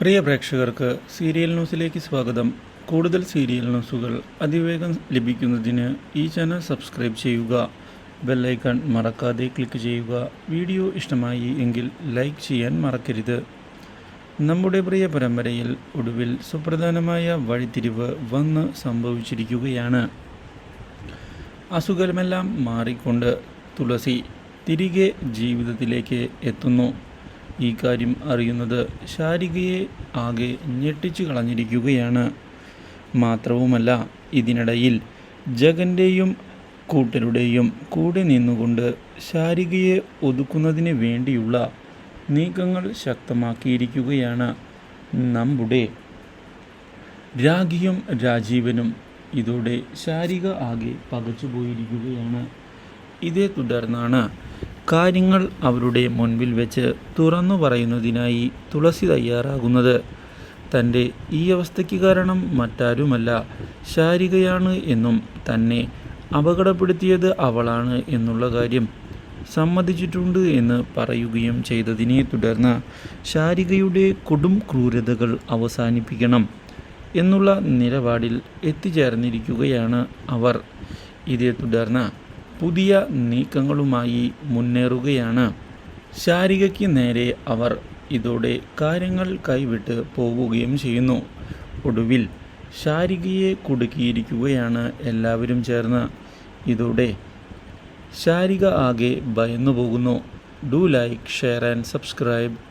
പ്രിയ പ്രേക്ഷകർക്ക് സീരിയൽ ന്യൂസിലേക്ക് സ്വാഗതം. കൂടുതൽ സീരിയൽ ന്യൂസുകൾ അതിവേഗം ലഭിക്കുന്നതിന് ഈ ചാനൽ സബ്സ്ക്രൈബ് ചെയ്യുക. ബെല്ലൈക്കൺ മറക്കാതെ ക്ലിക്ക് ചെയ്യുക. വീഡിയോ ഇഷ്ടമായി എങ്കിൽ ലൈക്ക് ചെയ്യാൻ മറക്കരുത്. നമ്മുടെ പ്രിയ പരമ്പരയിൽ ഒടുവിൽ സുപ്രധാനമായ വഴിത്തിരിവ് വന്ന് സംഭവിച്ചിരിക്കുകയാണ്. അസുഖമെല്ലാം മാറിക്കൊണ്ട് തുളസി തിരികെ ജീവിതത്തിലേക്ക് എത്തുന്നു. ഈ കാര്യം അറിയുന്നത് ശാരികയെ ആകെ ഞെട്ടിച്ചു കളഞ്ഞിരിക്കുകയാണ്. മാത്രവുമല്ല ഇതിനിടയിൽ ജഗന്റെയും കൂട്ടരുടെയും കൂടെ നിന്നുകൊണ്ട് ശാരികയെ ഒതുക്കുന്നതിന് വേണ്ടിയുള്ള നീക്കങ്ങൾ ശക്തമാക്കിയിരിക്കുകയാണ് നമ്മുടെ രാഖിയും രാജീവനും. ഇതോടെ ശാരിക ആകെ പകച്ചുപോയിരിക്കുകയാണ്. ഇതേ തുടർന്നാണ് കാര്യങ്ങൾ അവരുടെ മുൻപിൽ വെച്ച് തുറന്നു പറയുന്നതിനായി തുളസി തയ്യാറാകുന്നത്. തന്റെ ഈ അവസ്ഥയ്ക്ക് കാരണം മറ്റാരുമല്ല ശാരികയാണ് എന്നും തന്നെ അപകടപ്പെടുത്തിയത് അവളാണ് എന്നുള്ള കാര്യം സമ്മതിച്ചിട്ടുണ്ട് എന്ന് പറയുകയും ചെയ്തതിനെ തുടർന്ന് ശാരികയുടെ കൊടും ക്രൂരതകൾ അവസാനിപ്പിക്കണം എന്നുള്ള നിലപാടിൽ എത്തിച്ചേർന്നിരിക്കുകയാണ് അവർ. ഇതേ തുടർന്ന് പുതിയ നീക്കങ്ങളുമായി മുന്നേറുകയാണ്. ശാരികയ്ക്ക് നേരെ അവർ ഇതോടെ കാര്യങ്ങൾ കൈവിട്ട് പോവുകയും ചെയ്യുന്നു. ഒടുവിൽ ശാരികയെ കുടുക്കിയിരിക്കുകയാണ് എല്ലാവരും ചേർന്ന്. ഇതോടെ ശാരിക ആകെ ഭയന്നു പോകുന്നു do like share and subscribe.